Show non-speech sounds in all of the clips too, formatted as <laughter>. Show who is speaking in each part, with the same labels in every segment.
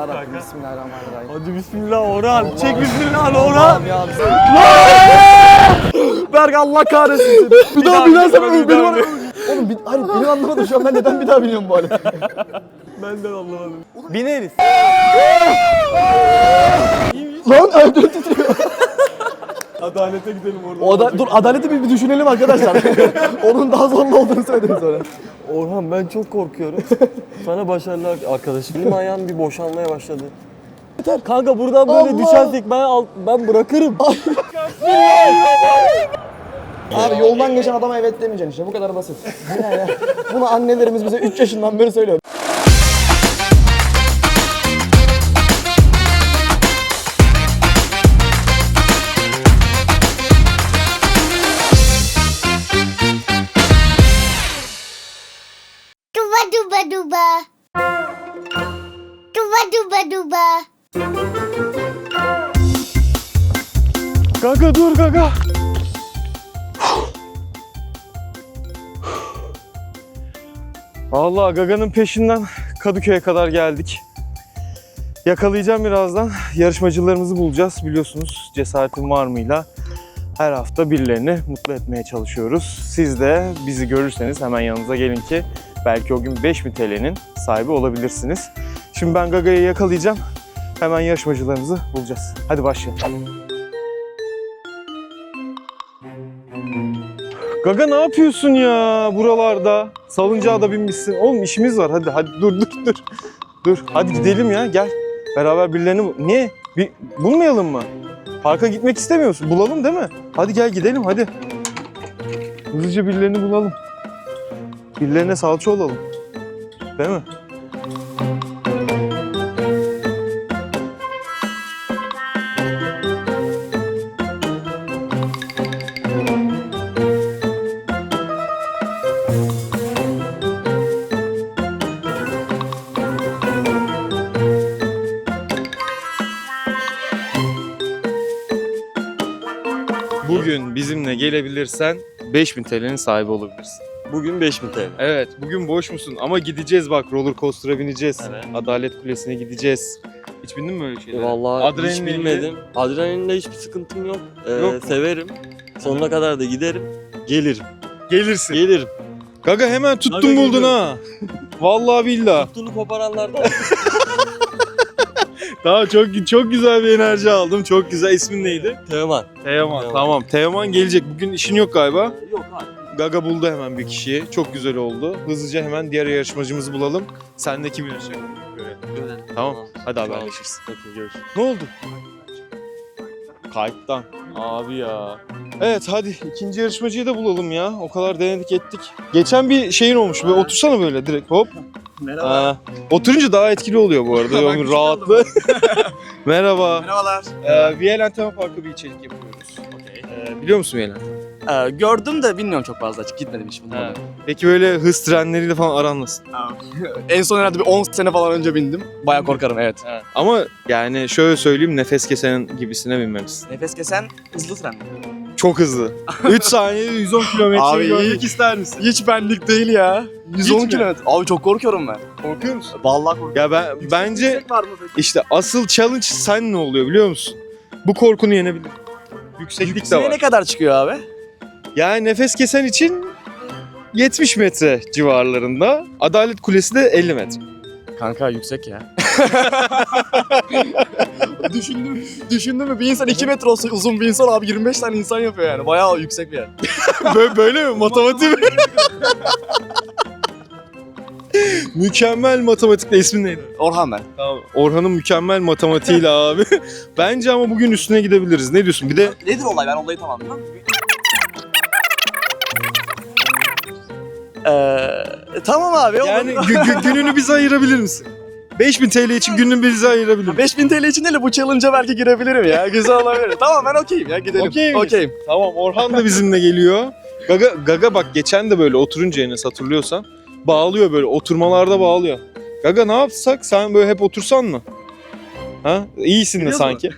Speaker 1: Yarabbim bismillahirrahmanirrahim.
Speaker 2: Hadi bismillah Orhan. Çek bismillah Orhan.
Speaker 1: Berk Allah kahretsin. Bir daha
Speaker 2: bir daha,
Speaker 1: benim
Speaker 2: bir daha.
Speaker 1: var. Oğlum bir, hayır benim anlamadım şu an ben neden bir daha biniyorum bu halde. <laughs>
Speaker 2: Ben de anlamadım. Bineriz.
Speaker 1: Lan öldür titriyor.
Speaker 2: Adalete gidelim orada.
Speaker 1: O da, dur adaleti bir, bir düşünelim arkadaşlar. <laughs> Onun daha zorlu olduğunu söyledim sonra.
Speaker 2: Orhan ben çok korkuyorum. <laughs> Sana başarılar arkadaşım. Benim ayağım bir boşalmaya başladı. Yeter. Kanka buradan böyle
Speaker 1: Allah!
Speaker 2: düşersek ben al, ben bırakırım.
Speaker 1: Abi yoldan geçen adama evet demeyeceksin işte bu kadar basit. Yani <laughs> bunu annelerimiz bize 3 yaşından beri söylüyor.
Speaker 2: Kanka dur kanka. Allah Gaga'nın peşinden Kadıköy'e kadar geldik. Yakalayacağım birazdan. Yarışmacılarımızı bulacağız. Biliyorsunuz cesaretin var mıyla her hafta birilerini mutlu etmeye çalışıyoruz. Siz de bizi görürseniz hemen yanınıza gelin ki belki o gün 5000 TL'nin sahibi olabilirsiniz. Şimdi ben Gaga'yı yakalayacağım. Hemen yarışmacılarımızı bulacağız. Hadi başlayalım. Gaga ne yapıyorsun ya buralarda? Salıncağa da binmişsin. Oğlum işimiz var. Hadi hadi dur dur dur. Dur hadi gidelim ya gel. Beraber birilerini. Niye? Bir, bulmayalım mı? Parka gitmek istemiyor musun? Bulalım değil mi? Hadi gel gidelim hadi. Hızlıca birilerini bulalım. Birilerine salça olalım. Değil mi? Gelebilirsen 5000 TL'nin sahibi olabilirsin.
Speaker 3: Bugün 5000 TL.
Speaker 2: Evet, bugün boş musun? Ama gideceğiz bak, roller coaster'a bineceğiz.
Speaker 3: Evet.
Speaker 2: Adalet Kulesi'ne gideceğiz. Hiç bindin mi öyle şeylere?
Speaker 3: Vallahi
Speaker 2: Adrenalinle
Speaker 3: hiç bilmedim. Adrenalinde hiçbir sıkıntım yok. Ee,
Speaker 2: Yok mu?
Speaker 3: Severim. Sonuna kadar da giderim. Gelirim.
Speaker 2: Gelirsin.
Speaker 3: Gelirim.
Speaker 2: Gaga hemen tuttun
Speaker 3: Gaga
Speaker 2: buldun ha. Vallahi billah.
Speaker 3: Tuttuğunu koparanlardan. <laughs>
Speaker 2: Daha çok çok güzel bir enerji aldım. Çok güzel. İsmin neydi?
Speaker 3: Teoman.
Speaker 2: Teoman.
Speaker 3: Teoman.
Speaker 2: Tamam. Teoman gelecek. Bugün işin yok galiba.
Speaker 3: Yok hayır.
Speaker 2: Gaga buldu hemen bir kişiyi. Çok güzel oldu. Hızlıca hemen diğer yarışmacımızı bulalım. Sen de kim yarışacak?
Speaker 3: Görelim.
Speaker 2: Tamam. Hadi haberleşiriz.
Speaker 3: Okey görüşürüz.
Speaker 2: Ne oldu? Kayıttan. Abi ya. Evet hadi ikinci yarışmacıyı da bulalım ya. O kadar denedik ettik. Geçen bir şeyin olmuş. Böyle otursana böyle direkt hop. Merhaba. oturunca daha etkili oluyor bu arada. <laughs> Onun rahatlığı. <laughs> Merhaba.
Speaker 4: Merhabalar.
Speaker 2: Ee, Viyelen Tema Parkı bir içerik yapıyoruz. Ee, biliyor musun Viyelen?
Speaker 4: Ee, gördüm de bilmiyorum çok fazla açık gitmedim hiç bunlara.
Speaker 2: Peki böyle hız trenleriyle falan aran nasıl? <laughs>
Speaker 4: En son herhalde bir 10 sene falan önce bindim. Baya korkarım evet.
Speaker 2: Ama yani şöyle söyleyeyim nefes kesen gibisine binmemişsin.
Speaker 4: Nefes kesen hızlı tren.
Speaker 2: Çok hızlı. 3 saniyede 110
Speaker 4: Abi
Speaker 2: kilometreyi
Speaker 4: iyi.
Speaker 2: görmek ister misin?
Speaker 4: Hiç benlik değil ya. 110
Speaker 2: mi?
Speaker 4: kilometre. Abi çok korkuyorum ben.
Speaker 2: Korkuyor musun?
Speaker 4: Vallahi korkuyorum.
Speaker 2: Ya ben bence
Speaker 4: Yüksek var mı peki?
Speaker 2: işte asıl challenge sen ne oluyor biliyor musun? Bu korkunu yenebilir. Yükseklik de
Speaker 4: Yükseğe
Speaker 2: var.
Speaker 4: ne kadar çıkıyor abi?
Speaker 2: Yani nefes kesen için 70 metre civarlarında. Adalet Kulesi de 50 metre.
Speaker 4: Kanka yüksek ya. <laughs> düşündüm, düşündüm mü bir insan 2 metre olsa uzun bir insan abi 25 tane insan yapıyor yani. Bayağı yüksek bir yer. <laughs>
Speaker 2: böyle, böyle mi? Matematik mi? <laughs> mükemmel matematikle ismin neydi?
Speaker 4: Orhan ben.
Speaker 2: Tamam. Orhan'ın mükemmel matematiğiyle abi. Bence ama bugün üstüne gidebiliriz. Ne diyorsun? Bir de
Speaker 4: Nedir olay? Ben olayı tamamladım. Ee, tamam abi.
Speaker 2: yani gü- gü- gününü bize ayırabilir misin? 5000 TL için gününü bize ayırabilir misin?
Speaker 4: 5000 TL için değil de bu challenge'a belki girebilirim ya. Güzel olabilir. <laughs> tamam ben okeyim ya gidelim.
Speaker 2: Okey miyiz?
Speaker 4: Okeyim.
Speaker 2: Tamam Orhan da bizimle geliyor. Gaga, Gaga bak geçen de böyle oturunca Enes hatırlıyorsan bağlıyor böyle oturmalarda bağlıyor. Gaga ne yapsak sen böyle hep otursan mı? Ha? İyisin de
Speaker 4: Biliyor
Speaker 2: sanki. <laughs>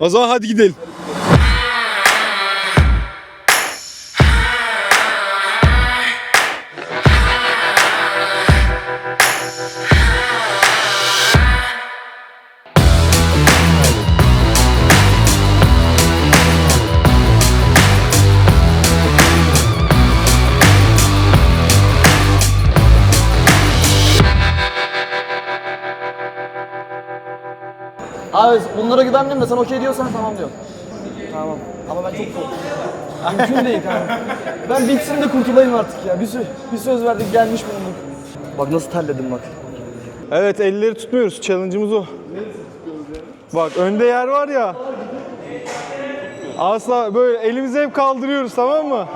Speaker 2: o zaman hadi gidelim.
Speaker 1: Abi bunlara güvenmiyorum da sen okey diyorsan tamam diyorum. Tamam. Ama ben çok korkuyorum. Mümkün değil kanka. Ben bitsin de kurtulayım artık ya. Bir, sö- bir söz verdik gelmiş bulunduk. Bak nasıl terledim bak.
Speaker 2: Evet elleri tutmuyoruz. Challenge'ımız o. Bak önde yer var ya. Asla böyle elimizi hep kaldırıyoruz tamam mı?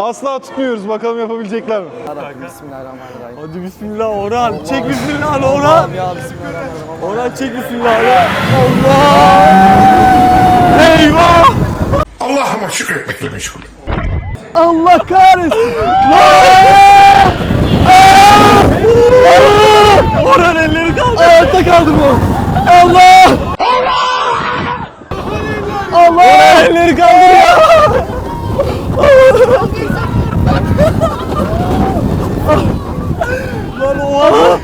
Speaker 2: Asla tutmuyoruz. Bakalım yapabilecekler mi?
Speaker 1: Yarabbim bismillahirrahmanirrahim.
Speaker 2: Hadi bismillah Orhan. Çek bismillah Orhan.
Speaker 1: Abi ya bismillahirrahmanirrahim.
Speaker 2: Orhan çek bismillah ya. Allah. Eyvah.
Speaker 5: Allah'ıma şükretmekle meşgul.
Speaker 2: Allah kahretsin. Orhan elleri kaldı. Ayakta kaldı bu. Allah. Allah. Orhan elleri kaldırıyor. Lan oha.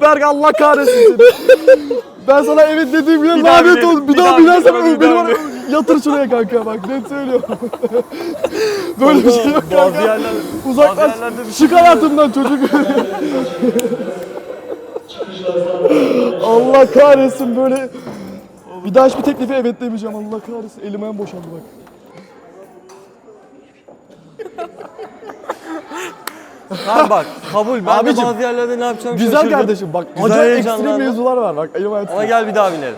Speaker 1: Berk Allah kahretsin seni. ben sana evet dediğim
Speaker 2: daha
Speaker 1: lanet olsun. Bir daha
Speaker 2: bilelim, bir
Speaker 1: beni var ya, yatır şuraya kanka bak net söylüyorum. <laughs> Böyle bir şey yok kanka. Uzaklaş.
Speaker 2: bazı yerlerde bir
Speaker 1: Çık hayatımdan çocuk. Allah kahretsin böyle. Bir daha hiçbir teklife evet demeyeceğim Allah kahretsin. Elim ayağım boşaldı bak.
Speaker 3: Ha bak kabul. Ben
Speaker 1: Abicim,
Speaker 3: bazı yerlerde ne yapacağım
Speaker 1: Güzel
Speaker 3: şaşırdım.
Speaker 1: kardeşim bak.
Speaker 3: Güzel
Speaker 1: acayip ekstrem
Speaker 3: heyecanlandım.
Speaker 1: mevzular var bak. Elim ayağım
Speaker 3: Ama gel bir daha binelim.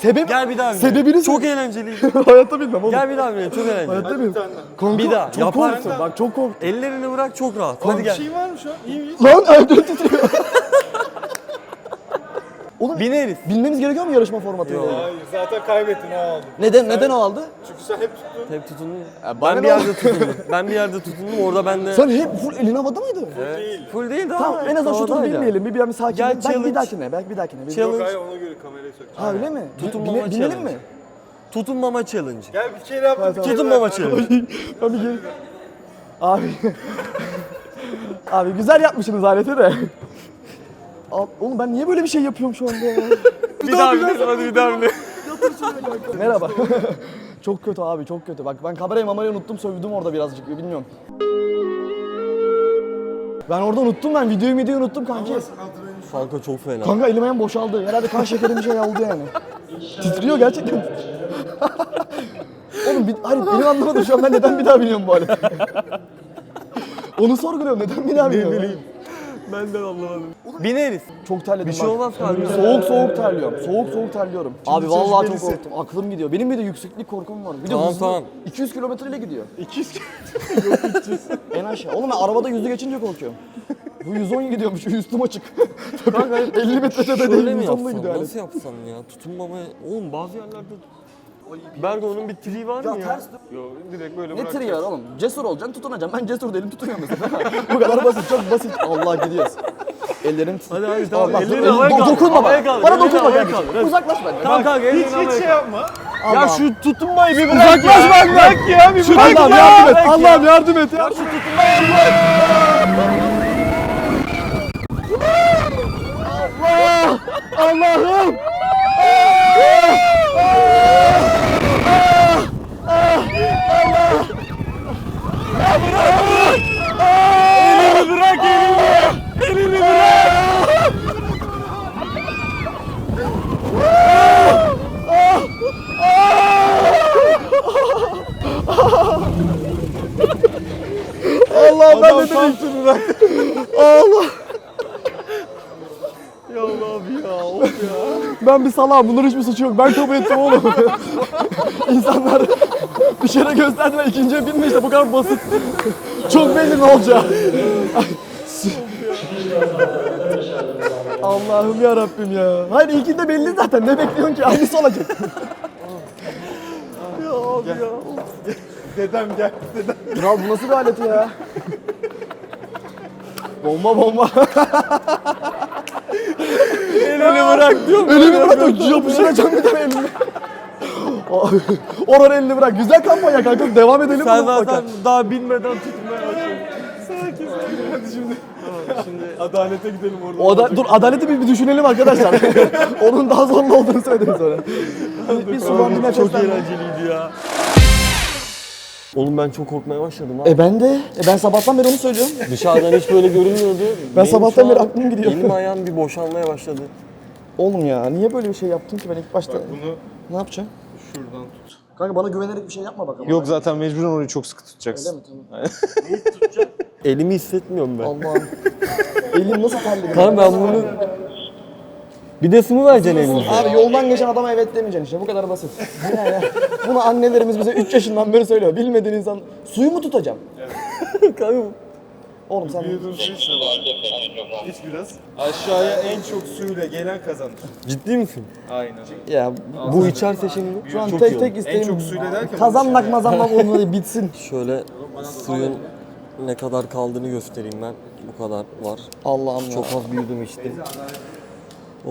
Speaker 1: Sebep?
Speaker 3: Gel bir daha binelim.
Speaker 1: Sebebini
Speaker 3: Çok
Speaker 1: söyle.
Speaker 3: eğlenceliydi. <laughs>
Speaker 1: Hayatta bilmem oğlum.
Speaker 3: Gel bir daha binelim. Çok eğlenceli.
Speaker 1: Hayatta bilmem. Kanka,
Speaker 3: Bir daha,
Speaker 1: Çok
Speaker 3: yaparsın.
Speaker 1: korktum bak çok korktum.
Speaker 3: Ellerini bırak çok rahat. Hadi gel.
Speaker 2: var mı şu an? İyi miyiz?
Speaker 1: Lan öldü titriyor. Oğlum
Speaker 3: Bineriz.
Speaker 1: bilmemiz gerekiyor mu yarışma formatıyla?
Speaker 2: Hayır zaten kaybettin o aldı.
Speaker 1: Neden neden o aldı?
Speaker 2: Çünkü sen hep tuttun.
Speaker 3: Hep tutundum.
Speaker 1: bana
Speaker 3: Ben bir yerde tutundum. Ben bir yerde tutundum. Orada ben de...
Speaker 1: Sen hep full elin havada mıydı?
Speaker 3: Evet. Full değil daha.
Speaker 1: Tamam en azından şu turu
Speaker 3: havadaydı.
Speaker 1: bilmeyelim. Bir, bir, bir sakin.
Speaker 3: Gel
Speaker 1: belki
Speaker 3: challenge.
Speaker 1: bir dahakine. Belki bir dahakine. Bir-
Speaker 3: Challenge.
Speaker 2: Hayır ona göre kamerayı sök.
Speaker 1: Ha öyle mi?
Speaker 3: Tutunmama
Speaker 1: Bine- binelim
Speaker 3: challenge.
Speaker 1: mi?
Speaker 3: Tutunmama challenge.
Speaker 2: Gel bir kere yaptık.
Speaker 3: Tutunmama challenge.
Speaker 1: Ben bir gel- Abi. <laughs> Abi güzel yapmışsınız aleti de. Al- Oğlum ben niye böyle bir şey yapıyorum şu anda ya? <laughs>
Speaker 2: Bir daha binelim hadi bir daha binelim.
Speaker 1: Merhaba. <laughs> çok kötü abi çok kötü. Bak ben kamerayı mamayı unuttum sövdüm orada birazcık bilmiyorum. Ben orada unuttum ben videoyu videoyu unuttum kanki.
Speaker 3: Kanka çok fena.
Speaker 1: Kanka elim ayağım boşaldı. Herhalde kan şekerim bir şey aldı yani. Titriyor gerçekten. Oğlum bir, hayır benim anlamadım şu an ben neden bir daha biniyorum bu alete. Onu sorguluyorum neden bir daha biniyorum. Ne bileyim.
Speaker 3: Ben de anlamadım. Bineriz.
Speaker 1: Çok terledim
Speaker 3: Bir şey
Speaker 1: bak.
Speaker 3: olmaz kanka.
Speaker 1: Soğuk soğuk terliyorum. Soğuk soğuk terliyorum. Abi vallahi çok korktum. Aklım gidiyor. Benim bir de yükseklik korkum var. Bir de
Speaker 3: Tamam,
Speaker 1: hızlı.
Speaker 3: tamam.
Speaker 1: 200 kilometreyle gidiyor.
Speaker 2: 200
Speaker 1: En aşağı. Oğlum ben arabada yüzü geçince korkuyorum. Bu 110 gidiyormuş. Üstüm açık. <laughs> Kanka 50 metrede de değil.
Speaker 3: Şöyle mi
Speaker 1: 110'da
Speaker 3: yapsam?
Speaker 1: gidiyor.
Speaker 3: Nasıl yapsam ya? Tutunmama... Oğlum bazı yerlerde... Bergo onun bir triği var
Speaker 1: Ya
Speaker 3: mı ya?
Speaker 1: ters
Speaker 2: Yok direkt böyle
Speaker 1: Ne
Speaker 2: bırak.
Speaker 1: tırı ya oğlum? Cesur olacaksın tutunacaksın. Ben cesur değilim tutunuyorum mesela. <laughs> Bu kadar basit çok basit. Allah gidiyoruz. Ellerim titriyor.
Speaker 3: Hadi hadi tamam.
Speaker 1: Allah,
Speaker 3: Ellerini
Speaker 1: elini-
Speaker 3: havaya kaldır.
Speaker 1: Dokunma
Speaker 3: Havaya
Speaker 1: bana.
Speaker 3: kaldır,
Speaker 1: Bana
Speaker 3: ellerini
Speaker 1: dokunma
Speaker 3: havaya
Speaker 1: kardeşim.
Speaker 3: kaldır.
Speaker 1: Uzaklaş benden.
Speaker 3: Tamam kanka
Speaker 2: Hiç
Speaker 3: ellerini
Speaker 2: hiç
Speaker 3: havaya
Speaker 2: şey yapma.
Speaker 1: Allah.
Speaker 2: Ya şu tutunmayı bir bırak
Speaker 1: Uzaklaş
Speaker 2: ya.
Speaker 1: benden.
Speaker 2: Bırak ya bir bırak
Speaker 1: Allah'ım
Speaker 2: ya.
Speaker 1: yardım et.
Speaker 2: Bırak ya.
Speaker 1: Allah'ım yardım et ya. Allah! Allah'ım! <laughs>
Speaker 2: Elini bırak elini. Elini bırak.
Speaker 1: Allah ben
Speaker 2: Adam
Speaker 1: de
Speaker 2: tam
Speaker 1: dedim.
Speaker 2: turu bırak.
Speaker 1: Allah!
Speaker 2: Ya Allah'ım ya. Of ya.
Speaker 1: Ben bir salağım. Bunların hiçbir suçu yok. Ben kabul ettim oğlum. <laughs> İnsanlar bir kere gösterdiler. ikinciye binme işte. Bu kadar basit. Çok belli ne olacak. Allah'ım ya Rabbim ya. Hayır ilkinde belli zaten. Ne bekliyorsun ki? Hangisi olacak?
Speaker 2: Ya abi ya. Dedem gel. Dedem.
Speaker 1: Kral bu nasıl bir alet ya? Bomba bomba.
Speaker 2: Elini bırak diyorum.
Speaker 1: elimi bırak da yapıştıracağım bir tane elimi. Oran elini bırak. Güzel kampanya kanka. Devam edelim
Speaker 3: Sen zaten daha binmeden tutmaya başladın.
Speaker 2: Sakin sakin hadi şimdi. şimdi adalete gidelim orada.
Speaker 1: O da, dur adaleti bir, bir düşünelim arkadaşlar. <laughs> Onun daha zorlu olduğunu söyledim sonra. Bir, bir sulandırma
Speaker 3: Çok eğlenceliydi ya. Oğlum ben çok korkmaya başladım ha.
Speaker 1: E ben de. E ben sabahtan beri onu söylüyorum.
Speaker 3: Dışarıdan hiç böyle görünmüyordu.
Speaker 1: Ben
Speaker 3: Benim
Speaker 1: sabahtan
Speaker 3: şu
Speaker 1: beri aklım gidiyor.
Speaker 3: Elim ayağım bir boşalmaya başladı.
Speaker 1: Oğlum ya niye böyle bir şey yaptın ki ben ilk başta?
Speaker 2: Bunu
Speaker 1: Ne yapacağım?
Speaker 2: şuradan tut.
Speaker 1: Kanka bana güvenerek bir şey yapma bak ama.
Speaker 2: Yok zaten mecburen orayı çok sıkı
Speaker 1: Öyle
Speaker 2: tutacaksın.
Speaker 1: mi? Tamam. <laughs>
Speaker 3: Elimi hissetmiyorum ben.
Speaker 1: Allah'ım. Elim nasıl terledi?
Speaker 3: Kanka ben bunu... Bir de mı vereceksin elimize?
Speaker 1: Abi yoldan geçen adama evet demeyeceksin işte bu kadar basit. Bu ne ya? Bunu annelerimiz bize 3 yaşından beri söylüyor. Bilmediğin insan suyu mu tutacağım? <laughs>
Speaker 3: Kanka
Speaker 1: Oğlum sen
Speaker 2: İç biraz. Aşağıya en çok suyla gelen kazanır.
Speaker 3: ciddi misin?
Speaker 2: Aynen.
Speaker 1: ya
Speaker 3: Bu içerse şimdi
Speaker 1: şu an
Speaker 3: çok
Speaker 1: tek
Speaker 3: iyi
Speaker 1: tek isteğim
Speaker 2: En çok suyla derken
Speaker 1: kazanmak mazanmak olmalı bitsin. <laughs>
Speaker 3: Şöyle suyun ne kadar kaldığını göstereyim ben. Bu kadar var.
Speaker 1: Allah'ım ya.
Speaker 3: Çok az bir yudum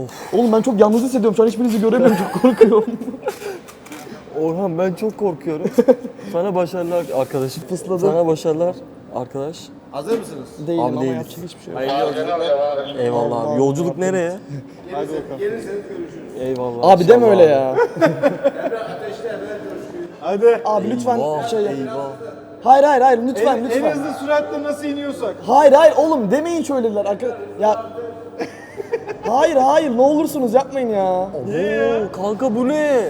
Speaker 3: içtim.
Speaker 1: Oğlum ben çok yalnız hissediyorum şu an hiçbirinizi göremiyorum çok korkuyorum. <laughs>
Speaker 3: Orhan ben çok korkuyorum. Sana başarılar arkadaşım.
Speaker 1: Fısladı.
Speaker 3: Sana başarılar arkadaş.
Speaker 1: Değilim
Speaker 3: Abi
Speaker 1: ama
Speaker 3: değiliz.
Speaker 1: yapacak hiçbir şey yok.
Speaker 3: Eyvallah abi. Yolculuk nereye? Eyvallah.
Speaker 1: Abi deme öyle ya. <laughs>
Speaker 2: Hadi.
Speaker 1: Abi lütfen
Speaker 3: Eyvah,
Speaker 1: şey yap.
Speaker 3: eyvah.
Speaker 1: Hayır hayır hayır lütfen
Speaker 2: En, en
Speaker 1: lütfen.
Speaker 2: hızlı süratle nasıl iniyorsak.
Speaker 1: Hayır hayır oğlum demeyin şöyleler. Arka... Ya Hayır hayır ne olursunuz yapmayın ya.
Speaker 3: Oo, kanka bu ne?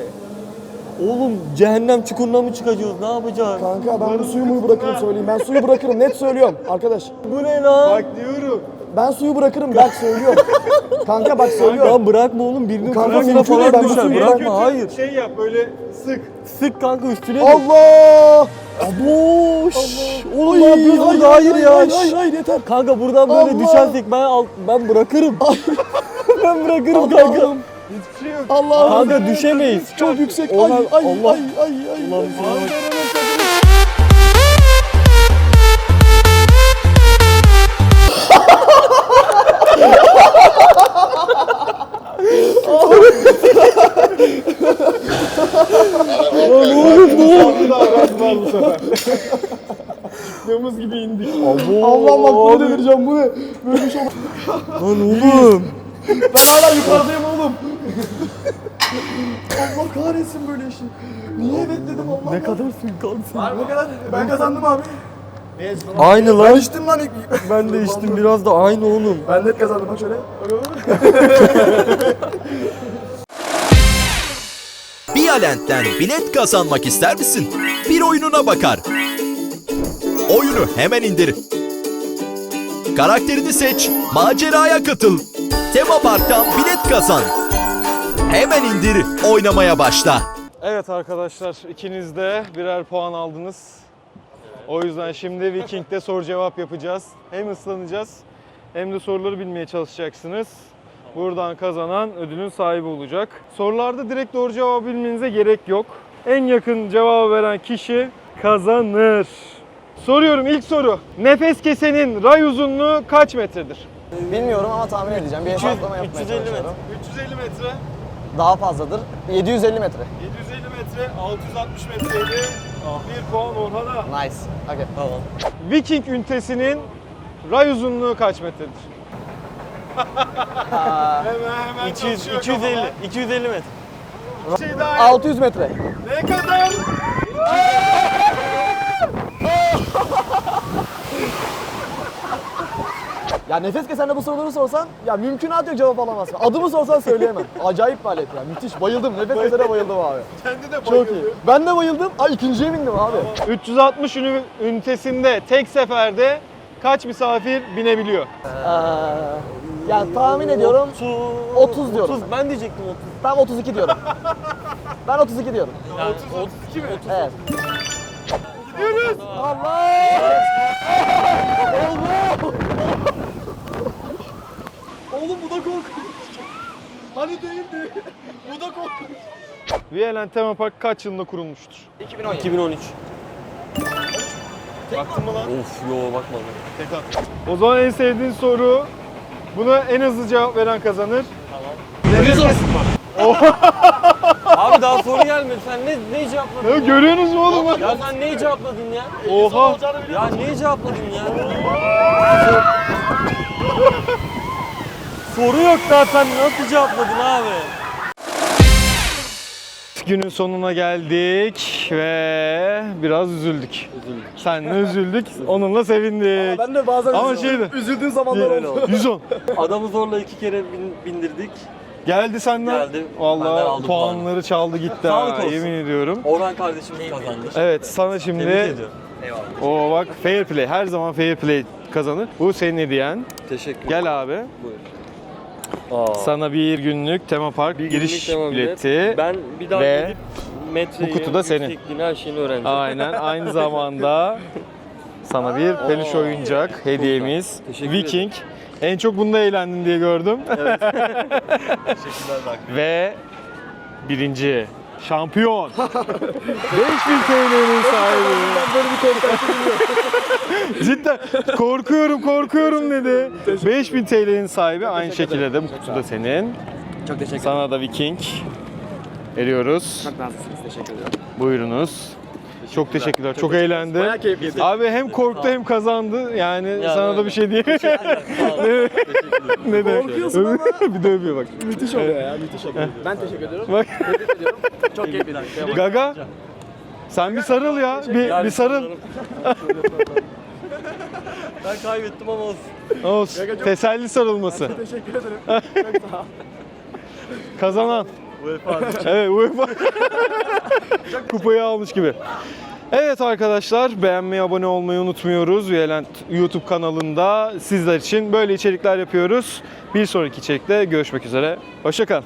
Speaker 3: Oğlum cehennem çukuruna mı çıkacağız? Ne yapacağız?
Speaker 1: Kanka ben bu suyu muyu bırakırım söyleyeyim. Ben suyu bırakırım net söylüyorum arkadaş.
Speaker 3: Bu ne lan?
Speaker 2: Bak diyorum.
Speaker 1: Ben suyu bırakırım bak söylüyorum. Kanka bak söylüyorum.
Speaker 3: Lan bırakma oğlum birinin
Speaker 1: Kanka
Speaker 3: kafasına
Speaker 1: mümkün değil,
Speaker 3: falan
Speaker 1: ben bu
Speaker 3: düşer.
Speaker 1: suyu-
Speaker 3: Bırakma hayır.
Speaker 2: Şey yap böyle sık.
Speaker 3: Sık kanka üstüne.
Speaker 1: Allah!
Speaker 3: Aboş. Oğlum
Speaker 1: Ay,
Speaker 3: ne yapıyorsun
Speaker 1: hayır,
Speaker 3: burada? Hayır ya.
Speaker 1: Hayır hayır hayır yeter.
Speaker 3: Kanka buradan böyle
Speaker 1: Allah.
Speaker 3: düşersek ben al, ben bırakırım. <laughs> ben bırakırım kanka.
Speaker 1: Allah'ım.
Speaker 2: Hiçbir şey yok.
Speaker 1: Allah'ım.
Speaker 3: Kanka düşemeyiz.
Speaker 1: Çok yüksek. Ay ay
Speaker 3: Allah.
Speaker 1: ay ay ay.
Speaker 3: Allah'ım sana bak.
Speaker 2: Var bu sefer. Çıktığımız gibi indik.
Speaker 1: Allah'ım bak bunu delireceğim bu ne? Böyle bir şey.
Speaker 3: Lan oğlum.
Speaker 1: Ben hala yukarıdayım oğlum. Allah kahretsin böyle işi. Niye evet dedim Allah
Speaker 3: Ne kadarsın kalsın.
Speaker 1: Ne kadar? Ben kazandım abi.
Speaker 3: Aynı lan.
Speaker 1: Ben içtim lan.
Speaker 3: Ben de içtim biraz da aynı oğlum.
Speaker 1: Ben net kazandım bak şöyle. <laughs>
Speaker 6: Bialent'ten bilet kazanmak ister misin? Bir oyununa bakar. Oyunu hemen indir. Karakterini seç, maceraya katıl. Tema Park'tan bilet kazan. Hemen indir, oynamaya başla.
Speaker 2: Evet arkadaşlar ikiniz de birer puan aldınız. O yüzden şimdi Viking'de soru cevap yapacağız. Hem ıslanacağız hem de soruları bilmeye çalışacaksınız. Buradan kazanan ödülün sahibi olacak. Sorularda direkt doğru cevabı bilmenize gerek yok. En yakın cevabı veren kişi kazanır. Soruyorum ilk soru. Nefes kesenin ray uzunluğu kaç metredir?
Speaker 1: Bilmiyorum ama tahmin edeceğim. Bir hesaplama yapmaya
Speaker 3: 350 metre.
Speaker 1: çalışıyorum.
Speaker 2: 350 metre,
Speaker 1: Daha fazladır. 750 metre.
Speaker 2: 750 metre, 660 metreydi. Bir puan Orhan'a.
Speaker 1: Nice. Okay.
Speaker 3: Tamam.
Speaker 2: Viking ünitesinin ray uzunluğu kaç metredir? Hemen hemen
Speaker 3: 200,
Speaker 2: çalışıyor
Speaker 3: 250,
Speaker 2: kafalar.
Speaker 3: 250 metre.
Speaker 2: Bir şey daha
Speaker 1: 600 metre.
Speaker 2: Ne kadar? <laughs>
Speaker 1: Ya nefes kesende bu soruları sorsan ya mümkünat yok cevap alamazsın. Adımı sorsan söyleyemem. Acayip bir alet ya. Müthiş. Bayıldım. Nefes kesene bayıldım abi.
Speaker 2: Kendi de
Speaker 1: Çok
Speaker 2: bayıldı.
Speaker 1: iyi. Ben de bayıldım. Ay ikinciye bindim abi.
Speaker 2: 360 ünü- ünitesinde tek seferde kaç misafir binebiliyor?
Speaker 1: Ee, ya tahmin ediyorum 30 diyorum.
Speaker 3: 30, ben diyecektim 30.
Speaker 1: ben 32 diyorum. Ben 32 diyorum.
Speaker 3: Yani 32 mi?
Speaker 1: Evet.
Speaker 2: Gidiyoruz.
Speaker 1: Oğlum bu da korkunç. Hani değildi. Bu da korkunç.
Speaker 2: Violent Tema Park kaç yılında kurulmuştur?
Speaker 3: 2013.
Speaker 2: Baktın mı lan?
Speaker 3: Of yo bakmadım.
Speaker 2: Tek at. O zaman en sevdiğin soru. Buna en hızlı cevap veren kazanır.
Speaker 3: Abi daha soru gelmedi. Sen ne ne cevapladın?
Speaker 2: Ya, görüyorsunuz mu oğlum?
Speaker 3: Ya sen neyi cevapladın ya?
Speaker 2: Oha.
Speaker 3: Ya neyi cevapladın ya? <laughs> Soru yok zaten nasıl cevapladın abi?
Speaker 2: Günün sonuna geldik ve biraz üzüldük. Senle üzüldük, onunla sevindik.
Speaker 1: Ben de bazen
Speaker 2: Ama
Speaker 1: üzüldüm.
Speaker 2: şeydi.
Speaker 1: üzüldüğün zamanlar
Speaker 3: Öyle
Speaker 1: oldu.
Speaker 3: oldu.
Speaker 2: 110.
Speaker 3: Adamı zorla iki kere bin- bindirdik.
Speaker 2: Geldi senden.
Speaker 3: Geldi, benden
Speaker 2: Vallahi
Speaker 3: aldı
Speaker 2: puanları çaldı gitti
Speaker 3: Sağlık
Speaker 2: ha,
Speaker 3: olsun.
Speaker 2: yemin ediyorum.
Speaker 3: Orhan kardeşimiz kazandı.
Speaker 2: Evet sana
Speaker 3: Tebrik
Speaker 2: şimdi
Speaker 3: ediyorum.
Speaker 2: o bak fair play her zaman fair play kazanır. Bu senin hediyen.
Speaker 3: Teşekkür
Speaker 2: Gel abi.
Speaker 3: Aa.
Speaker 2: Sana bir günlük tema park
Speaker 3: Bir
Speaker 2: giriş
Speaker 3: tema bilet.
Speaker 2: bileti.
Speaker 3: Ben bir daha
Speaker 2: ve
Speaker 3: gelip metreyi,
Speaker 2: bu kutu da senin.
Speaker 3: her şeyini öğreneceğim.
Speaker 2: Aynen. Aynı <laughs> zamanda sana bir peluş
Speaker 3: Aa,
Speaker 2: oyuncak hediyemiz.
Speaker 3: Teşekkür
Speaker 2: Viking. En çok bunda eğlendin diye gördüm. <laughs>
Speaker 3: Teşekkürler bak.
Speaker 2: Ve birinci şampiyon. <laughs> 5000 TL'nin sahibi.
Speaker 1: böyle bir korku <laughs>
Speaker 2: Cidden korkuyorum korkuyorum dedi. 5000 TL'nin sahibi aynı şekilde de bu kutu da senin.
Speaker 1: Çok teşekkür ederim.
Speaker 2: Sana da Viking veriyoruz.
Speaker 1: Çok naziksiniz. Teşekkür ederim.
Speaker 2: Buyurunuz. Çok teşekkürler. Çok eğlendi.
Speaker 1: Bayağı keyifliydi.
Speaker 2: Abi hem korktu hem kazandı. Yani sana da bir şey diyeyim. <laughs> Ne demek?
Speaker 1: Korkuyorsun ama. <laughs>
Speaker 2: bir de öpüyor bak.
Speaker 1: Müthiş oluyor ya. Müthiş oluyor. Ben teşekkür ediyorum.
Speaker 2: Bak
Speaker 1: Tebrik ediyorum. Çok keyifliydi.
Speaker 2: Gaga. Sen bir sarıl ya. Bir, bir sarıl. <laughs>
Speaker 3: Ben kaybettim ama olsun.
Speaker 2: Olsun. Teselli sarılması.
Speaker 1: Teşekkür ederim. Çok sağ ol.
Speaker 2: Kazanan. <laughs> evet UEFA. Kupayı almış gibi. Evet arkadaşlar beğenmeyi, abone olmayı unutmuyoruz. Violent YouTube kanalında sizler için böyle içerikler yapıyoruz. Bir sonraki içerikte görüşmek üzere. Hoşçakalın.